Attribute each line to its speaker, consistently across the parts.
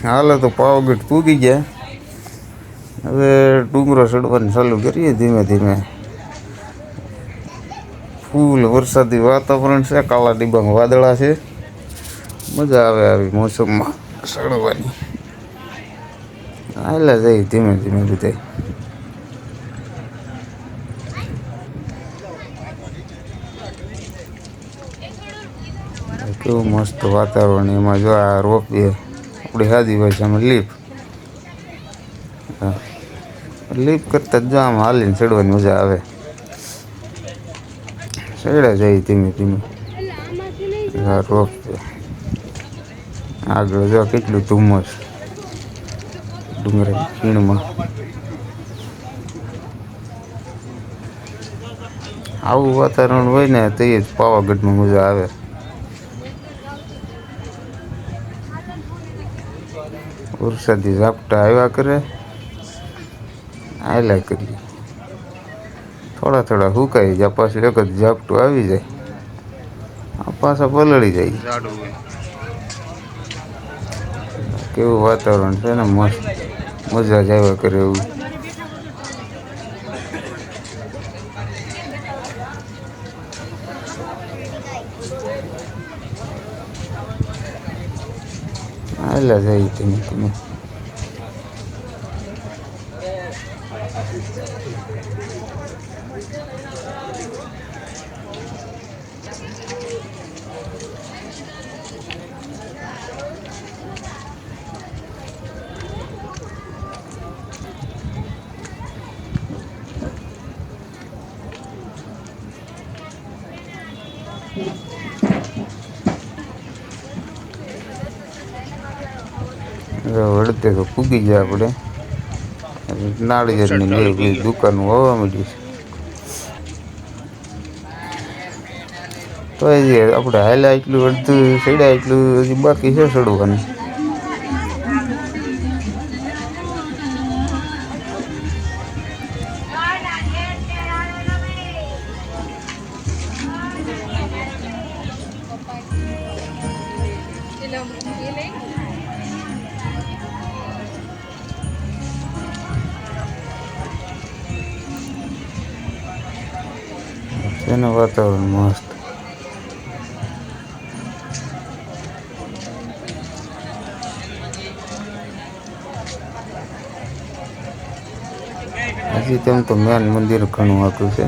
Speaker 1: હાલો તો પાવાગઢ પૂગી ગયા હવે ડુંગરો ચડવાનું ચાલુ કરીએ ધીમે ધીમે ફૂલ વરસાદી વાતાવરણ છે કાળા ડિબાંગ વાદળા છે મજા આવે આવી મોસમમાં ચડવાની હાલા જઈ ધીમે ધીમે બધા કેવું મસ્ત વાતાવરણ એમાં જો આ રોપવે આપણી સાદી ભાષામાં લીપ. લીપ કરતાં જ આમ હાલીને ચડવાની મજા આવે. ચડ્યા જાય ધીમે ધીમે. આ આગળ જો કેટલું ધુમ્મસ. ડુંગરા ખીણમાં. આવું વાતાવરણ હોય ને તો એ જ પાવાગઢમાં મજા આવે. વરસાદી ઝાપટા આવ્યા કરે આયલા કરીએ. થોડા થોડા સુકાઈ જાય પાછું એક જ ઝાપટું આવી જાય. પાછા પલળી જાય. કેવું વાતાવરણ છે ને મસ્ત. મજા જ આવ્યા કરે એવું. હાલા જાય ધીમે ધીમે વળતે તો પૂગી જાય આપણે. નાળિયેરની બે બધી દુકાન હોવા માંડી તો એ આપણે હાલ્યા એટલું અડધું સડ્યા એટલું હજી બાકી છે સડવાનું. એનું વાતાવરણ મસ્ત. હજી તેમ તો મેન મંદિર ઘણું આટલું છે.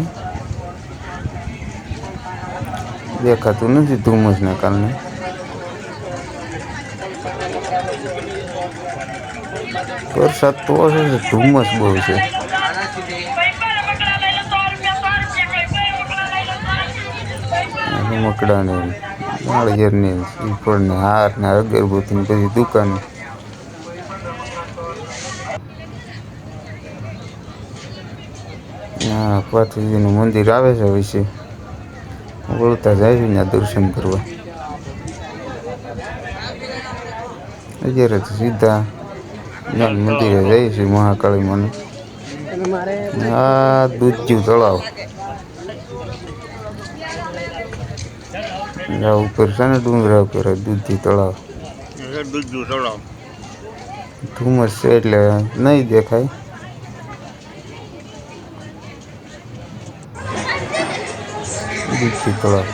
Speaker 1: દેખાતું નથી ધુમ્મસના કારણે. વરસાદ તો છે, ધુમ્મસ બહુ છે. રમકડાની નાળિયેરની ને હાર ને અગરબત્તીની બધી દુકાન. હા પાથરીજીનું મંદિર આવે છે વિશે. વળતા જાય છે ત્યાં દર્શન કરવા. અત્યારે તો સીધા મંદિરે જાય છે મહાકાળી મને. આ દૂધજ્યું તળાવ. આ ઉપર છે ને ડુંગરા ઉપર દૂધથી તળાવ.
Speaker 2: દૂધનું તળાવ.
Speaker 1: ધુમ્મસ છે એટલે નહીં દેખાય. દૂધથી તળાવ.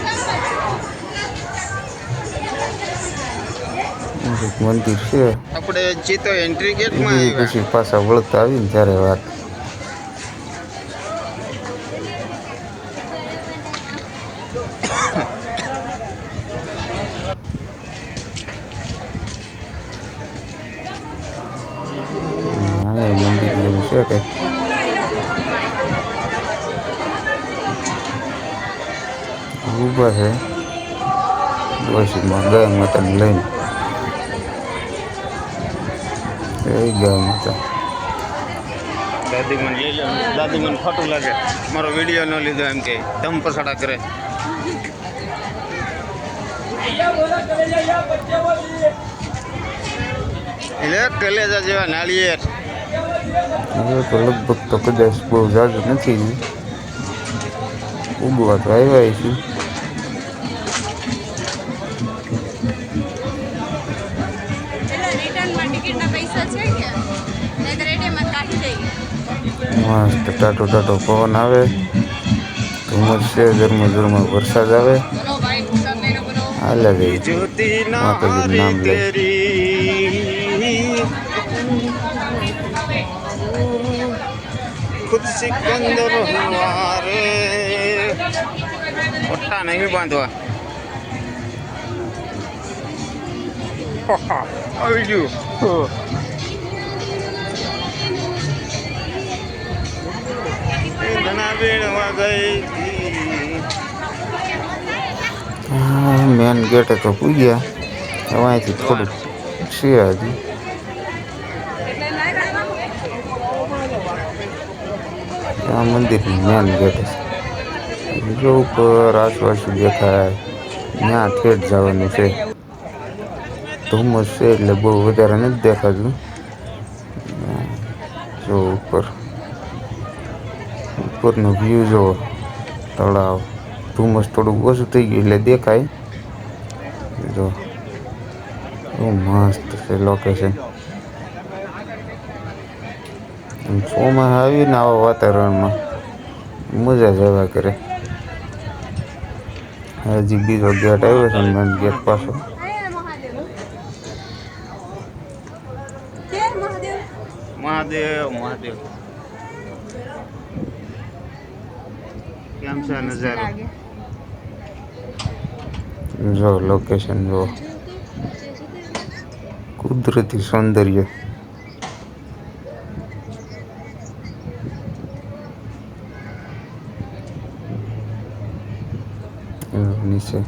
Speaker 1: મંદિર છે.
Speaker 2: આપણે ચિત્તો એન્ટ્રી ગેટમાં
Speaker 1: પછી પાછા વળતા આવીને ત્યારે વાત. હા એ મંદિર જેવું છે કે ઊભા છે ડોશીમાં ગાય માતાને લઈને એ ગયા માતા
Speaker 2: દાદી મને લઈ લો દાદી મને ખોટું લાગે. મારો વીડિયો ન લીધો એમ કે દમ પસાડા કરે. એટલે કલેજા જેવા નાળિયેર.
Speaker 1: હવે તો લગભગ તો કદાચ બહુ ઝાઝું નથી. ઉગવા તો આવ્યા છે. મસ્ત ટાટો ટાટો પવન આવે ધુમ્મસ છે ઝરમર ઝરમર વરસાદ આવે. હાલે ગઈ
Speaker 2: જ્યોતિ
Speaker 1: નામ લે.
Speaker 2: સિકંદર હુઆ રે પટ્ટા નહીં બાંધવા. આવી ગયું. ધના વીણવા ગઈ
Speaker 1: મેન ગેટે તો પૂજ્યા અહીંથી થોડુંક છે હજી આ મંદિરની મેન ગેટ છે જો ઉપર આસપાસ દેખાય, ત્યાં ઠેઠ જવાનું છે. ધુમ્મસ છે એટલે બહુ વધારે નથી દેખાતું. જો ઉપર, ઉપરનો વ્યૂ જો તળાવ. ધુમ્મસ થોડુંક ઓછું થઈ ગયું એટલે દેખાય. જો, બહુ મસ્ત છે લોકેશન ચોમાસા આવીને આવા વાતાવરણમાં. મજા જવા કરે હજી બીજો ગેટ આવ્યો છે મેન ગેટ પાછો.
Speaker 3: મહાદેવ મહાદેવ?
Speaker 2: મહાદેવ મહાદેવ. કેમ છે નજારો?
Speaker 1: જો લોકેશન જો કુદરતી સૌંદર્ય.
Speaker 2: એક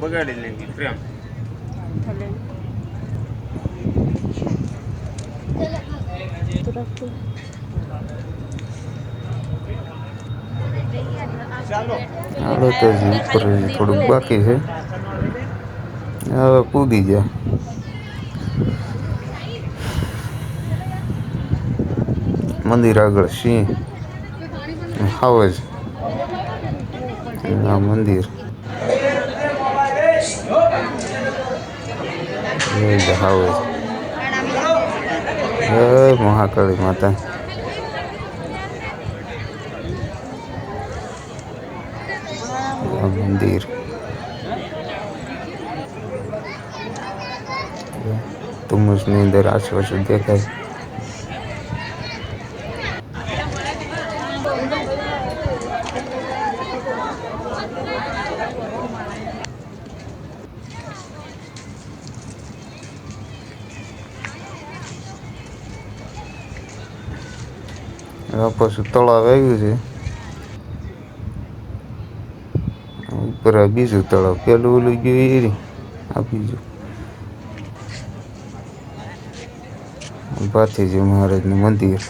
Speaker 2: બગાડી લેવી પ્રેમ.
Speaker 1: હાલો તો થોડુંક બાકી છે. હવે કૂદી જા મંદિર આગળ સિંહ હાવજ આ મંદિર જય જય હાવજ જય મહાકાળી માતા આ મંદિર ધુમ્મસની અંદર આસપાસ દેખાય આ પાછું તળાવ આવ્યું છે ઉપર આ બીજું તળાવ પેલું ઓલું ગયું એ રહ્યું. આ બીજું ભાથીજી મહારાજનું મંદિર.